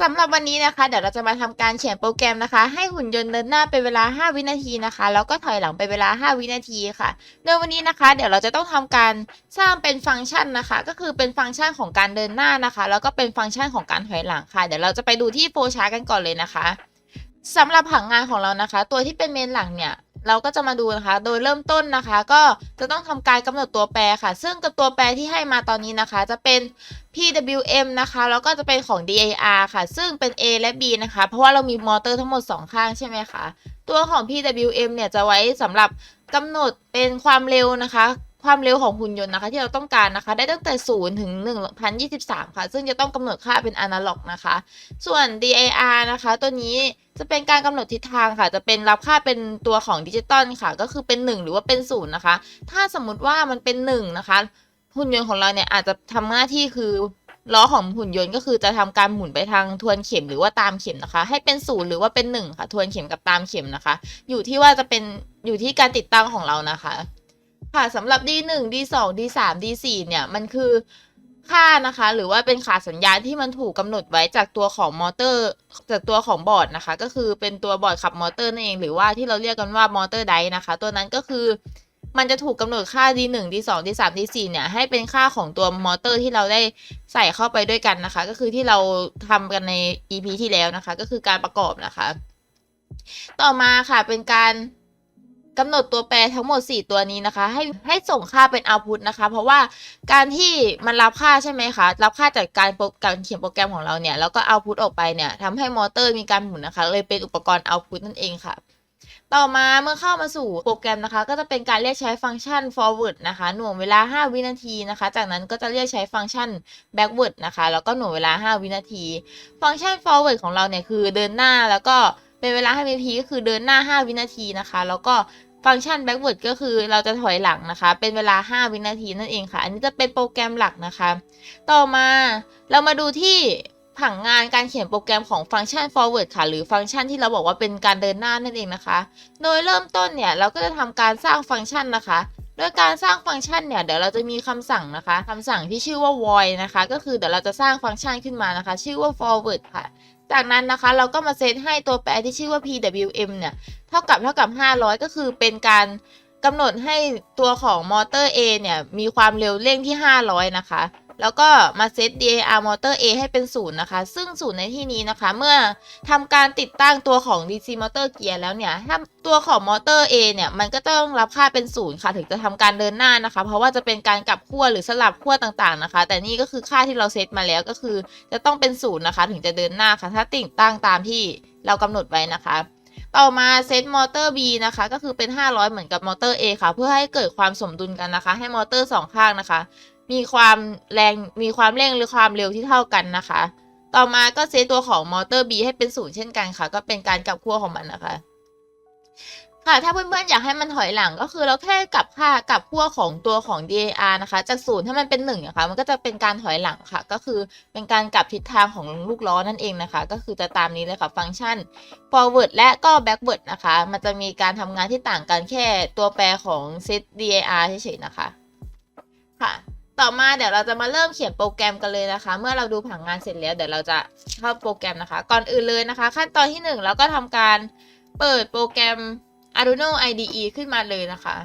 สำหรับวันนี้นะคะ เดี๋ยวเราจะมาทำการเขียนโปรแกรมนะคะ ให้หุ่นยนต์เดินหน้าเป็นเวลา 5 วินาทีนะคะ แล้วก็ถอยหลังเป็นเวลา 5 วินาทีค่ะ โดยวันนี้นะคะ เดี๋ยวเราจะต้องทำการสร้างเป็นฟังก์ชันนะคะ ก็คือเป็นฟังก์ชันของการเดินหน้านะคะ แล้วก็เป็นฟังก์ชันของการถอยหลังค่ะ เดี๋ยวเราจะไปดูที่โฟชาร์กันก่อนเลยนะคะสำหรับผังงานของเรานะคะ ตัวที่เป็นเมนหลักเนี่ย เราก็จะมาดูนะคะ โดยเริ่มต้นนะคะ ก็จะต้องทำการกำหนดตัวแปรค่ะ ซึ่งกับตัวแปรที่ให้มาตอนนี้นะคะ จะเป็น PWM นะคะ แล้วก็จะเป็นของ DAR ค่ะ ซึ่งเป็น A และ B นะคะ เพราะว่าเรามีมอเตอร์ทั้งหมด 2 ข้างใช่ไหมคะ ตัวของ PWM เนี่ยจะไว้สำหรับกำหนดเป็นความเร็วนะคะ ความเร็วของหุ่นยนต์นะคะที่เราต้องการนะคะ ได้ตั้งแต่ 0 ถึง 1023 ค่ะ ซึ่งจะต้องกำหนดค่าเป็นอนาล็อกนะคะ ส่วน DAR นะคะ ตัวนี้จะเป็นการกำหนดทิศทางค่ะ จะเป็นรับค่าเป็นตัวของดิจิตอลค่ะ ก็คือเป็น 1 หรือว่าเป็น0นะคะ ถ้าสมมุติว่ามันเป็น 1 นะคะ หุ่นยนต์ของเราเนี่ยอาจจะทำหน้าที่คือล้อของหุ่นยนต์ก็คือจะทำการหมุนไปทางทวนเข็มหรือว่าตามเข็มนะคะ ให้เป็นศูนย์หรือว่าเป็นหนึ่งค่ะ ทวนเข็มกับตามเข็มนะคะ อยู่ที่ว่าจะเป็นอยู่ที่การติดตั้งของเรานะคะ ค่ะสำหรับ D1 D2 D3 D4 เนี่ยมันคือค่านะคะ หรือว่าเป็นขาสัญญาณที่มันถูกกำหนดไว้จากตัวของมอเตอร์ จากตัวของบอร์ดนะคะ ก็คือเป็นตัวบอร์ดขับมอเตอร์นั่นเอง หรือว่าที่เราเรียกกันว่ามอเตอร์ไดนะคะ ตัวนั้นก็คือมันจะถูกกำหนดค่า D1 D2 D3 D4 เนี่ยให้เป็นค่าของตัวมอเตอร์ที่เราได้ใส่เข้าไปด้วยกันนะคะ ก็คือที่เราทำกันใน EP ที่แล้วนะคะ ก็คือการประกอบนะคะ ต่อมาค่ะเป็นการ กำหนดตัวแปรทั้งหมด 4 ตัวนี้นะคะ ให้ให้ส่งค่าเป็น output นะคะ เพราะว่าการที่มันรับค่าใช่ไหมคะ รับค่าจากการการเขียนโปรแกรมของเราเนี่ย แล้วก็ output ออกไปเนี่ยทำให้มอเตอร์มีการหมุนนะคะ เลยเป็นอุปกรณ์ output นั่นเองค่ะต่อมาเมื่อเข้ามาสู่โปรแกรมนะคะ ก็จะเป็นการเรียกใช้ฟังก์ชัน forward นะคะ หน่วงเวลา 5 วินาทีนะคะ จากนั้นก็จะเรียกใช้ฟังก์ชัน backward นะคะ แล้วก็หน่วงเวลา 5 วินาที ฟังก์ชัน forward ของเราเนี่ยคือเดินหน้าแล้วก็เป็นเวลา5วินาทีก็คือเดินหน้า 5 วินาทีนะคะ แล้วก็ ฟังก์ชัน backward ก็คือเราจะถอยหลังนะคะ เป็นเวลา 5 วินาทีนั่นเองค่ะ อันนี้จะเป็นโปรแกรมหลักนะคะ ต่อมาเรามาดูที่ผังงานการเขียนโปรแกรมของฟังก์ชัน forward ค่ะ หรือฟังก์ชันที่เราบอกว่าเป็นการเดินหน้านั่นเองนะคะ โดยเริ่มต้นเนี่ยเราก็จะทำการสร้างฟังก์ชันนะคะ โดยการสร้างฟังก์ชันเนี่ยเดี๋ยวเราจะมีคำสั่งนะคะคำสั่งที่ชื่อว่า void นะคะ ก็คือเดี๋ยวเราจะสร้างฟังก์ชันขึ้นมานะคะ ชื่อว่า forward ค่ะ จากนั้นนะคะเราก็มาเซตให้ตัวแปรที่ชื่อว่า pwm เนี่ย เท่ากับเท่ากับ 500 ก็คือเป็นการกำหนดให้ตัวของมอเตอร์ A เนี่ย มีความเร็วเร่งที่ 500 นะคะ แล้วก็มาเซต DAR มอเตอร์ A ให้เป็นศูนย์นะคะ ซึ่งศูนย์ในที่นี้นะคะ เมื่อทำการติดตั้งตัวของ DC มอเตอร์เกียร์แล้วเนี่ยถ้าตัวของมอเตอร์ A เนี่ย มันก็ต้องรับค่าเป็นศูนย์ค่ะ ถึงจะทำการเดินหน้านะคะ เพราะว่าจะเป็นการกลับขั้วหรือสลับขั้วต่างๆนะคะ แต่นี่ก็คือค่าที่เราเซตมาแล้วก็คือจะต้องเป็นศูนย์นะคะ ถึงจะเดินหน้าค่ะ ถ้าติดตั้งตามที่เรากำหนดไว้นะคะต่อมาเซตมอเตอร์ B นะคะ ก็คือเป็น 500 เหมือนกับมอเตอร์ A ค่ะ เพื่อให้เกิดความสมดุลกันนะคะ ให้มอเตอร์สองข้างนะคะ มีความแรงมีความเร่งหรือความเร็วที่เท่ากันนะคะ ต่อมาก็เซตตัวของมอเตอร์ B ให้เป็นศูนย์เช่นกันค่ะ ก็เป็นการกลับขั้วของมันนะคะ ค่ะถ้าเพื่อนๆอยากให้มันถอยหลังก็คือเราแค่กลับค่ากลับขั้วของตัวของ DAR นะคะ จากศูนย์ถ้ามันเป็นหนึ่งนะคะมันก็จะเป็นการถอยหลังค่ะ ก็คือเป็นการกลับทิศทางของลูกล้อนั่นเองนะคะ ก็คือจะตามนี้เลยค่ะฟังก์ชัน forward และก็ backward นะคะ มันจะมีการทำงานที่ต่างกันแค่ตัวแปรของ set DAR เฉยๆนะคะ ค่ะ ต่อมาเดี๋ยวเราจะมาเริ่มเขียนโปรแกรมกันเลยนะคะ เมื่อเราดูผังงานเสร็จแล้วเดี๋ยวเราจะเข้าโปรแกรมนะคะ ก่อนอื่นเลยนะคะ ขั้นตอนที่หนึ่งเราก็ทำการเปิดโปรแกรม Arduino IDE ขึ้นมาเลยนะคะ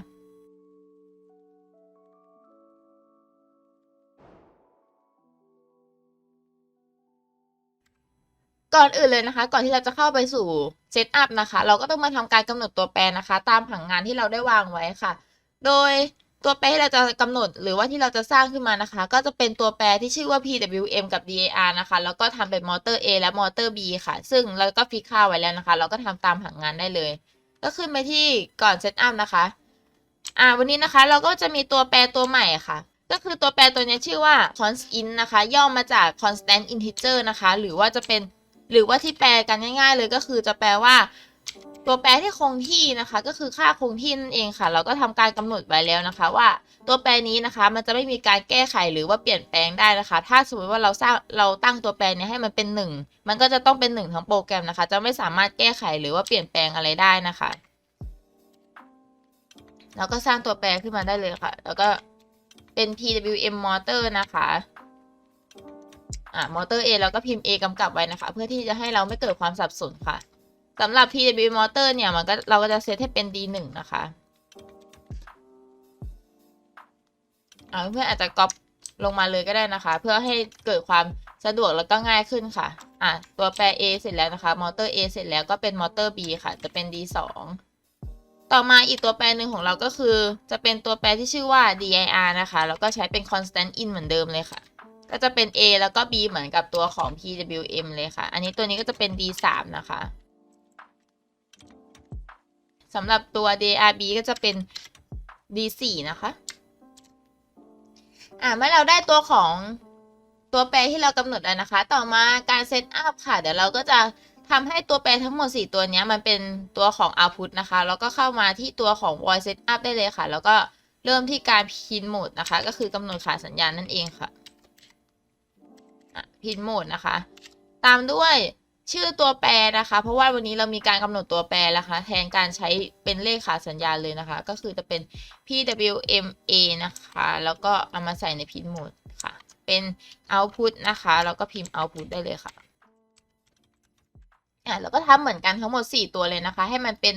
ก่อนอื่นเลยนะคะ ก่อนที่เราจะเข้าไปสู่เซตอัพนะคะ เราก็ต้องมาทำการกำหนดตัวแปรนะคะ ตามผังงานที่เราได้วางไว้ค่ะ โดย ตัวแปรที่เราจะกำหนดหรือว่าที่เราจะสร้างขึ้นมานะคะ ก็จะเป็นตัวแปรที่ชื่อว่า PWM กับ DAR นะคะ แล้วก็ทำเป็นมอเตอร์ A และมอเตอร์ B ค่ะ ซึ่งเราก็ฟิกค่าไว้แล้วนะคะ เราก็ทำตามผังงานได้เลย ก็ขึ้นไปที่ก่อนเซตอัพนะคะ อ่า วันนี้นะคะเราก็จะมีตัวแปรตัวใหม่ค่ะ ก็คือตัวแปรตัวนี้ชื่อว่า constant นะคะ ย่อมาจาก constant integer นะคะ หรือว่าจะเป็น หรือว่าที่แปลกันง่าย ๆ เลยก็คือจะแปลว่า ตัวแปรที่คงที่นะคะ ก็คือค่าคงที่นั่นเองค่ะ เราก็ทำการกำหนดไว้แล้วนะคะ ว่าตัวแปรนี้นะคะ มันจะไม่มีการแก้ไขหรือว่าเปลี่ยนแปลงได้นะคะ ถ้าสมมติว่าเราสร้างเราตั้งตัวแปรนี้ให้มันเป็นหนึ่งมันก็จะต้องเป็นหนึ่งทั้งโปรแกรมนะคะ จะไม่สามารถแก้ไขหรือว่าเปลี่ยนแปลงอะไรได้นะคะเราก็สร้างตัวแปรขึ้นมาได้เลยค่ะ แล้วก็เป็น PWM motor นะคะอ่ามอเตอร์ A แล้วก็พิมพ์ A กำกับไว้นะคะ เพื่อที่จะให้เราไม่เกิดความสับสนค่ะ สำหรับ PW motor เนี่ย มันก็เราก็จะเซตให้เป็น D1 นะคะอ่าเพื่อนอาจจะก๊อปลงมาเลยก็ได้นะคะ เพื่อให้เกิดความสะดวกแล้วก็ง่ายขึ้นค่ะ อะ ตัวแปร A เสร็จแล้วนะคะ มอเตอร์ A เสร็จแล้วก็เป็นมอเตอร์ B ค่ะ จะเป็น D2 ต่อมาอีกตัวแปรหนึ่งของเราก็คือ จะเป็นตัวแปรที่ชื่อว่า dir นะคะ แล้วก็ใช้เป็น constant in เหมือนเดิมเลยค่ะ ก็จะเป็น a แล้วก็ b เหมือนกับตัวของ pwm เลยค่ะ อันนี้ตัวนี้ก็จะเป็น d3 นะคะ สำหรับตัว drb ก็จะเป็น d4 นะคะ อ่าเมื่อเราได้ตัวของตัวแปรที่เรากำหนดแล้วนะคะ ต่อมาการเซตอัพค่ะ เดี๋ยวเราก็จะทำให้ตัวแปรทั้งหมด 4 ตัวนี้มันเป็นตัวของ output นะคะ แล้วก็เข้ามาที่ตัวของ voice setup ได้เลยค่ะ แล้วก็เริ่มที่การพินโหมดนะคะ ก็คือกำหนดขาสัญญาณนั่นเองค่ะพินโหมดนะคะ ตามด้วย ชื่อตัวแปรนะคะ เพราะว่าวันนี้เรามีการกำหนดตัวแปรแล้วคะ แทนการใช้เป็นเลขขาสัญญาณเลยนะคะ ก็คือจะเป็น pwma นะคะ แล้วก็เอามาใส่ในพินโหมดค่ะ เป็น output นะคะ แล้วก็พิมพ์ output ได้เลยค่ะอะแล้วก็ทำเหมือนกันทั้งหมด 4 ตัวเลยนะคะ ให้มันเป็น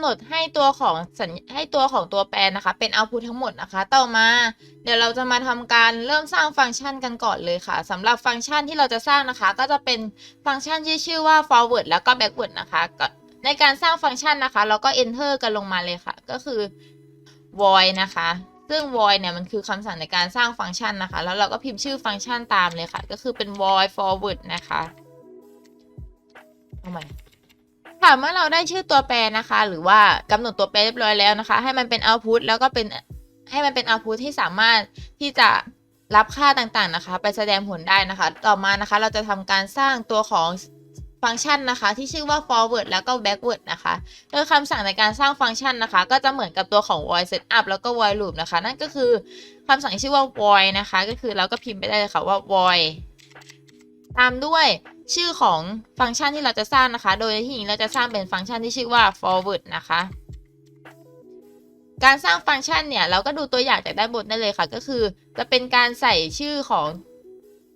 ำหนดให้ตัวของสัญให้ตัวของตัวแปรนะคะ เป็น output ทั้งหมดนะคะ ต่อมา เดี๋ยวเราจะมาทำการเริ่มสร้างฟังก์ชันกันก่อนเลยค่ะสำหรับฟังก์ชันที่เราจะสร้างนะคะ ก็จะเป็นฟังก์ชันที่ชื่อว่า forward แล้วก็ backward นะคะในการสร้างฟังก์ชันนะคะ เราก็ enter กันลงมาเลยค่ะ ก็คือ void นะคะ ซึ่ง void เนี่ยมันคือคำสั่งในการสร้างฟังก์ชันนะคะ แล้วเราก็พิมพ์ชื่อฟังก์ชันตามเลยค่ะ ก็คือเป็น void forward นะคะเอาใหม่ ค่ะเมื่อเราได้ชื่อตัวแปรนะคะ หรือว่ากำหนดตัวแปรเรียบร้อยแล้วนะคะ ให้มันเป็น output แล้วก็เป็นให้มันเป็น output ที่สามารถที่จะรับค่าต่างๆนะคะ ไปแสดงผลได้นะคะ ต่อมานะคะ เราจะทำการสร้างตัวของฟังก์ชันนะคะ ที่ชื่อว่า forward แล้วก็ backward นะคะ โดยคำสั่งในการสร้างฟังก์ชันนะคะ ก็จะเหมือนกับตัวของ void setup แล้วก็ void loop นะคะ นั่นก็คือคำสั่งชื่อว่า void นะคะ ก็คือเราก็พิมพ์ไปได้เลยค่ะว่า void ตามด้วย ชื่อของฟังก์ชันที่เราจะสร้างนะคะ โดยที่นี้เราจะสร้างเป็นฟังก์ชันที่ชื่อว่า forward นะคะ การสร้างฟังก์ชันเนี่ย เราก็ดูตัวอย่างจากด้านบนได้เลยค่ะ ก็คือ จะเป็นการใส่ชื่อของ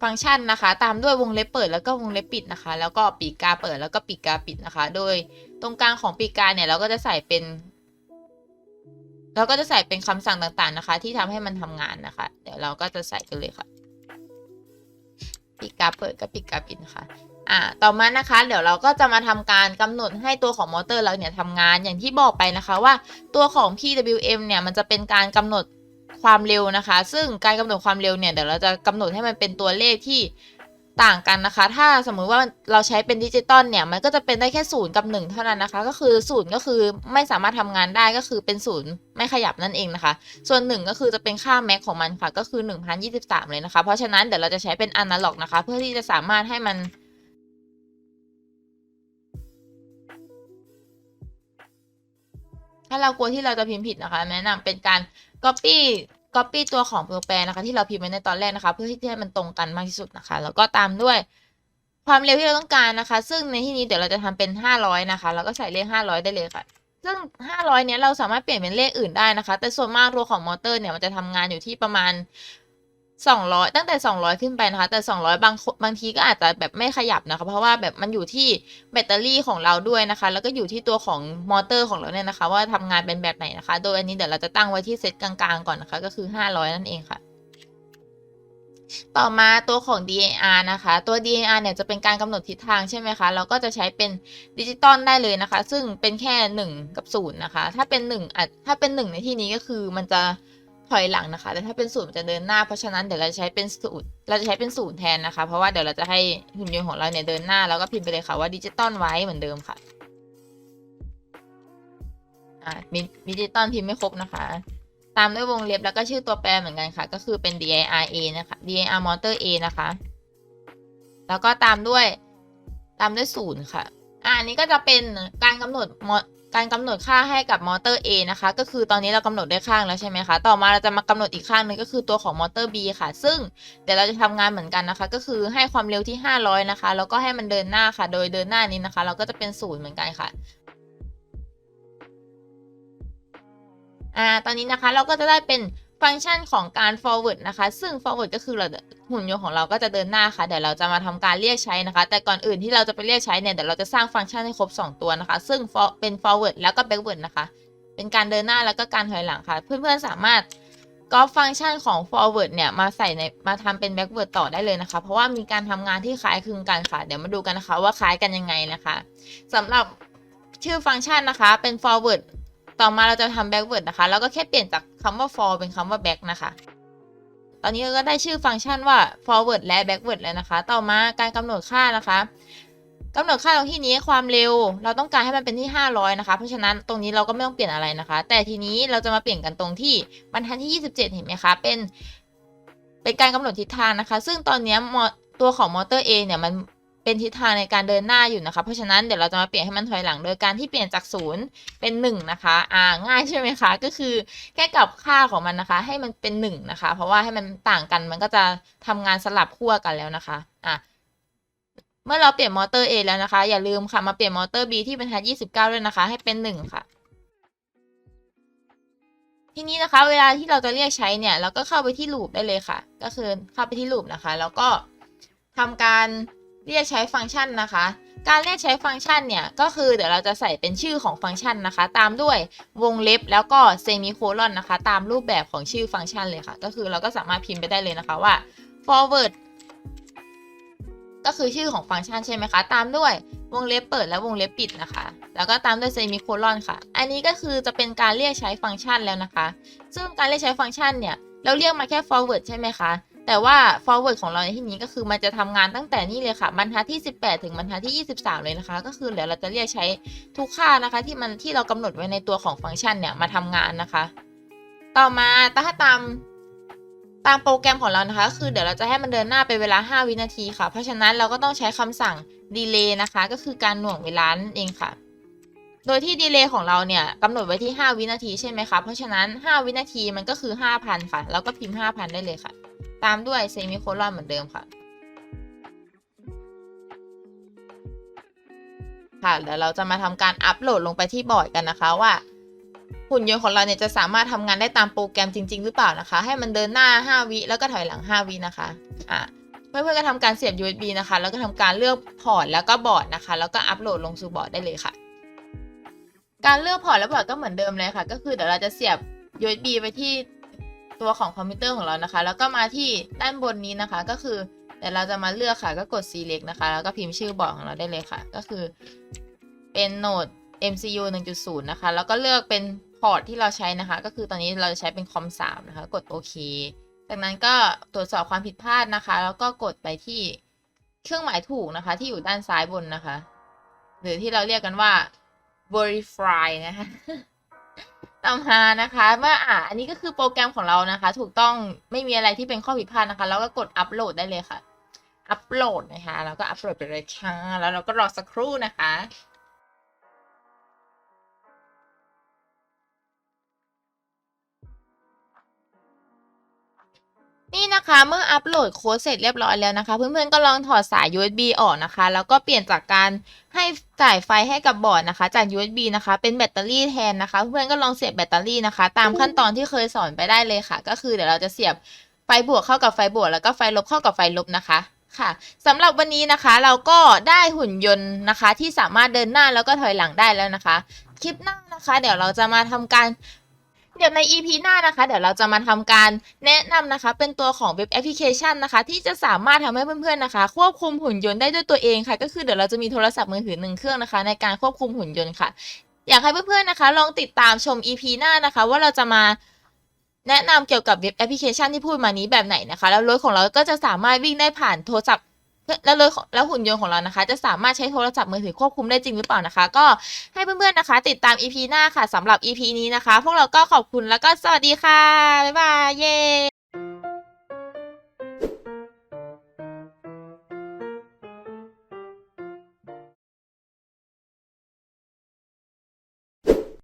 ฟังก์ชันนะคะ ตามด้วยวงเล็บเปิดแล้วก็วงเล็บปิดนะคะ แล้วก็ปีกกาเปิดแล้วก็ปีกกาปิดนะคะ โดยตรงกลางของปีกกาเนี่ยเราก็จะใส่เป็นเราก็จะใส่เป็นคำสั่งต่างๆนะคะ ที่ทำให้มันทำงานนะคะ เดี๋ยวเราก็จะใส่กันเลยค่ะ ปิกาเปิดกับปิกาปิดนะคะอ่าต่อมานะคะ เดี๋ยวเราก็จะมาทำการกำหนดให้ตัวของมอเตอร์เราเนี่ยทำงานอย่างที่บอกไปนะคะว่าตัวของ PWM เนี่ยมันจะเป็นการกำหนดความเร็วนะคะ ซึ่งการกำหนดความเร็วเนี่ยเดี๋ยวเราจะกำหนดให้มันเป็นตัวเลขที่ ต่างกันนะคะ ถ้าสมมุติว่าเราใช้เป็นดิจิตอลเนี่ยมันก็จะเป็นได้แค่ศูนย์กับหนึ่งเท่านั้นนะคะ ก็คือศูนย์ก็คือไม่สามารถทำงานได้ก็คือเป็นศูนย์ไม่ขยับนั่นเองนะคะ ส่วนหนึ่งก็คือจะเป็นค่าแม็กของมันค่ะ ก็คือ 1023 เลยนะคะ เพราะฉะนั้นเดี๋ยวเราจะใช้เป็นอนาล็อกนะคะ เพื่อที่จะสามารถให้มันถ้าเรากลัวที่เราจะพิมพ์ผิดนะคะ แนะนำเป็นการ copy copy ตัวของตัวแปรนะคะ ที่เราพิมพ์ไว้ในตอนแรกนะคะ เพื่อที่จะให้มันตรงกันมากที่สุดนะคะ แล้วก็ตามด้วยความเร็วที่เราต้องการนะคะ ซึ่งในที่นี้เดี๋ยวเราจะทำเป็น 500 นะคะ แล้วก็ใส่เลข 500 ได้เลยค่ะ ซึ่ง 500 เนี้ยเราสามารถเปลี่ยนเป็นเลขอื่นได้นะคะ แต่ส่วนมากตัวของมอเตอร์เนี่ยมันจะทำงานอยู่ที่ประมาณ 200ตั้งแต่200ขึ้นไปนะคะ แต่200บางบางทีก็อาจจะแบบไม่ขยับนะคะ เพราะว่าแบบมันอยู่ที่แบตเตอรี่ของเราด้วยนะคะ แล้วก็อยู่ที่ตัวของมอเตอร์ของเราเนี่ยนะคะ ว่าทำงานเป็นแบบไหนนะคะ โดยอันนี้เดี๋ยวเราจะตั้งไว้ที่เซตกลางๆก่อนนะคะ ก็คือ500นั่นเองค่ะ ต่อมาตัวของ DAR นะคะ ตัว DAR เนี่ยจะเป็นการกำหนดทิศทางใช่ไหมคะ เราก็จะใช้เป็นดิจิตอลได้เลยนะคะ ซึ่งเป็นแค่ 1 กับ0นะคะ ถ้าเป็น1อะถ้าเป็น 1 ในที่นี้ก็คือมันจะ ถอยหลังนะคะ แต่ถ้าเป็นศูนย์มันจะเดินหน้า เพราะฉะนั้นเดี๋ยวเราจะใช้เป็นศูนย์ เราจะใช้เป็นศูนย์แทนนะคะ เพราะว่าเดี๋ยวเราจะให้หุ่นยนต์ของเราเนี่ยเดินหน้า แล้วก็พิมพ์ไปเลยค่ะว่าดิจิตอลไว้เหมือนเดิมค่ะ อ่ามีดิจิตอลพิมพ์ไม่ครบนะคะ ตามด้วยวงเล็บแล้วก็ชื่อตัวแปรเหมือนกันค่ะ ก็คือเป็น dir a นะคะ dir motor a นะคะ แล้วก็ตามด้วย ตามด้วยศูนย์ค่ะ อ่าอันนี้ก็จะเป็นการกำหนด การกำหนดค่าให้กับมอเตอร์ A นะคะ ก็คือตอนนี้เรากำหนดได้ข้างแล้วใช่ไหมคะ ต่อมาเราจะมากำหนดอีกข้างนึงก็คือตัวของมอเตอร์ B ค่ะ ซึ่งเดี๋ยวเราจะทำงานเหมือนกันนะคะ ก็คือให้ความเร็วที่ 500 นะคะ แล้วก็ให้มันเดินหน้าค่ะ โดยเดินหน้านี้นะคะ เราก็จะเป็นศูนย์เหมือนกันค่ะอ่าตอนนี้นะคะเราก็จะได้เป็น ฟังก์ชันของการ forward นะคะ ซึ่ง forward ก็คือเราหุ่นยนต์ของเราก็จะเดินหน้าค่ะ เดี๋ยวเราจะมาทำการเรียกใช้นะคะ แต่ก่อนอื่นที่เราจะไปเรียกใช้เนี่ย เดี๋ยวเราจะสร้างฟังก์ชันให้ครบ 2 ตัวนะคะ ซึ่ง for เป็น forward แล้วก็ backward นะคะ เป็นการเดินหน้าแล้วก็การถอยหลังค่ะ เพื่อนๆสามารถก๊อฟังก์ชันของ forward เนี่ย มาใส่ในมาทำเป็น backward ต่อได้เลยนะคะ เพราะว่ามีการทำงานที่คล้ายคลึงกันค่ะ เดี๋ยวมาดูกันนะคะว่าคล้ายกันยังไงนะคะสำหรับชื่อฟังก์ชันนะคะ เป็น forward ต่อมาเราจะทำ backward นะคะ แล้วก็แค่เปลี่ยนจากคำว่า for เป็นคำว่า back นะคะ ตอนนี้เราก็ได้ชื่อฟังก์ชันว่า forward และ backward แล้วนะคะ ต่อมาการกำหนดค่านะคะกำหนดค่าตรงที่นี้ความเร็ว เราต้องการให้มันเป็นที่ 500 นะคะ เพราะฉะนั้นตรงนี้เราก็ไม่ต้องเปลี่ยนอะไรนะคะ แต่ทีนี้เราจะมาเปลี่ยนกันตรงที่บรรทัดที่ 27 เห็นไหมคะ เป็น เป็นการกำหนดทิศทางนะคะ ซึ่งตอนนี้มอตัวของมอเตอร์ A เนี่ยมัน เป็นทิศทางในการเดินหน้าอยู่นะคะ เพราะฉะนั้นเดี๋ยวเราจะมาเปลี่ยนให้มันถอยหลัง โดยการที่เปลี่ยนจากศูนย์เป็นหนึ่งนะคะอ่าง่ายใช่ไหมคะก็คือแค่กลับค่าของมันนะคะ ให้มันเป็นหนึ่งนะคะ เพราะว่าให้มันต่างกันมันก็จะทำงานสลับขั้วกันแล้วนะคะอะเมื่อเราเปลี่ยนมอเตอร์ A แล้วนะคะ อย่าลืมค่ะมาเปลี่ยนมอเตอร์ B ที่บรรทัด29 ด้วยนะคะ ให้เป็นหนึ่งค่ะ ทีนี้นะคะ เวลาที่เราจะเรียกใช้เนี่ย เราก็เข้าไปที่ลูปได้เลยค่ะ ก็คือเข้าไปที่ลูปนะคะ แล้วก็ทำการ เรียกใช้ฟังก์ชันนะคะ การเรียกใช้ฟังก์ชันเนี่ยก็คือเดี๋ยวเราจะใส่เป็นชื่อของฟังก์ชันนะคะ ตามด้วยวงเล็บแล้วก็เซมิโคลอนนะคะ ตามรูปแบบของชื่อฟังก์ชันเลยค่ะ ก็คือเราก็สามารถพิมพ์ไปได้เลยนะคะว่า forward ก็คือชื่อของฟังก์ชันใช่ไหมคะ ตามด้วยวงเล็บเปิดและวงเล็บปิดนะคะ แล้วก็ตามด้วยเซมิโคลอนค่ะ อันนี้ก็คือจะเป็นการเรียกใช้ฟังก์ชันแล้วนะคะ ซึ่งการเรียกใช้ฟังก์ชันเนี่ย เราเรียกมาแค่ forward ใช่ไหมคะ แต่ว่า forward ของเราในที่นี้ก็คือมันจะทำงานตั้งแต่นี่เลยค่ะบรรทัดที่ 18 ถึงบรรทัดที่ 23 เลยนะคะ ก็คือเดี๋ยวเราจะเรียกใช้ทุกค่านะคะ ที่มันที่เรากำหนดไว้ในตัวของฟังก์ชันเนี่ยมาทำงานนะคะ ต่อมาถ้าตามตามโปรแกรมของเรานะคะคือเดี๋ยวเราจะให้มันเดินหน้าไปเวลา 5 วินาทีค่ะ เพราะฉะนั้นเราก็ต้องใช้คำสั่ง delay นะคะ ก็คือการหน่วงเวลานั่นเองค่ะ โดยที่ดีเลยของเราเนี่ยกำหนดไว้ที่ 5 วินาทีใช่ไหมคะ เพราะฉะนั้น 5 วินาทีมันก็คือ 5,000 ค่ะ แล้วก็พิมพ์ 5,000 ได้เลยค่ะ ตามด้วยเซมิโคลอนเหมือนเดิมค่ะ ค่ะเดี๋ยวเราจะมาทำการอัปโหลดลงไปที่บอร์ดกันนะคะว่าหุ่นยนต์ของเราเนี่ยจะสามารถทำงานได้ตามโปรแกรมจริง ๆ หรือเปล่านะคะ ให้มันเดินหน้า 5 วิแล้วก็ถอยหลัง 5 วินะคะอะเพื่อนๆก็ทำการเสียบ USB นะคะ แล้วก็ทำการเลือกพอร์ตแล้วก็บอร์ดนะคะ แล้วก็อัปโหลดลงสู่บอร์ดได้เลยค่ะ การเลือกพอร์ตและบอร์ดก็เหมือนเดิมเลยค่ะ ก็คือเดี๋ยวเราจะเสียบ USB ไปที่ ตัวของคอมพิวเตอร์ของเรานะคะ แล้วก็มาที่ด้านบนนี้นะคะก็คือเดี๋ยวเราจะมาเลือกค่ะก็กด select นะคะ แล้วก็พิมพ์ชื่อบอร์ดของเราได้เลยค่ะ ก็คือเป็นโหนด MCU 1.0 นะคะ แล้วก็เลือกเป็นพอร์ตที่เราใช้นะคะ ก็คือตอนนี้เราจะใช้เป็นคอม3นะคะ กดโอเค จากนั้นก็ตรวจสอบความผิดพลาดนะคะ แล้วก็กดไปที่เครื่องหมายถูกนะคะ ที่อยู่ด้านซ้ายบนนะคะ หรือที่เราเรียกกันว่า verify นะคะ ตามหานะคะว่าอ่าอันนี้ก็คือโปรแกรมของเรานะคะ ถูกต้องไม่มีอะไรที่เป็นข้อผิดพลาดนะคะ แล้วก็กดอัปโหลดได้เลยค่ะ อัปโหลดนะคะ แล้วก็อัปโหลดไปเลยค่ะแล้วเราก็รอสักครู่นะคะ นี่นะคะเมื่ออัปโหลดโค้ดเสร็จเรียบร้อยแล้วนะคะ เพื่อนๆก็ลองถอดสาย USB ออกนะคะ แล้วก็เปลี่ยนจากการให้จ่ายไฟให้กับบอร์ดนะคะ จาก USB นะคะ เป็นแบตเตอรี่แทนนะคะ เพื่อนๆก็ลองเสียบแบตเตอรี่นะคะ ตามขั้นตอนที่เคยสอนไปได้เลยค่ะ ก็คือเดี๋ยวเราจะเสียบไฟบวกเข้ากับไฟบวก แล้วก็ไฟลบเข้ากับไฟลบนะคะค่ะสำหรับวันนี้นะคะเราก็ได้หุ่นยนต์นะคะ ที่สามารถเดินหน้าแล้วก็ถอยหลังได้แล้วนะคะ คลิปหน้านะคะ เดี๋ยวเราจะมาทำการ เดี๋ยวใน EP หน้านะคะ เดี๋ยวเราจะมาทำการแนะนำนะคะ เป็นตัวของเว็บแอปพลิเคชันนะคะ ที่จะสามารถทำให้เพื่อนๆนะคะ ควบคุมหุ่นยนต์ได้ด้วยตัวเองค่ะ ก็คือเดี๋ยวเราจะมีโทรศัพท์มือถือหนึ่งเครื่องนะคะ ในการควบคุมหุ่นยนต์ค่ะ อยากให้เพื่อนๆนะคะ ลองติดตามชม EP หน้านะคะ ว่าเราจะมาแนะนำเกี่ยวกับเว็บแอปพลิเคชันที่พูดมานี้แบบไหนนะคะ แล้วรถของเราก็จะสามารถวิ่งได้ผ่านโทรศัพท์ แล้วเลยแล้วหุ่นยนต์ของเรานะคะ จะสามารถใช้โทรศัพท์มือถือควบคุมได้จริงหรือเปล่านะคะ ก็ให้เพื่อนๆนะคะ ติดตาม EP หน้าค่ะสำหรับ EP นี้นะคะ พวกเราก็ขอบคุณแล้วก็สวัสดีค่ะ บ๊ายบาย เย้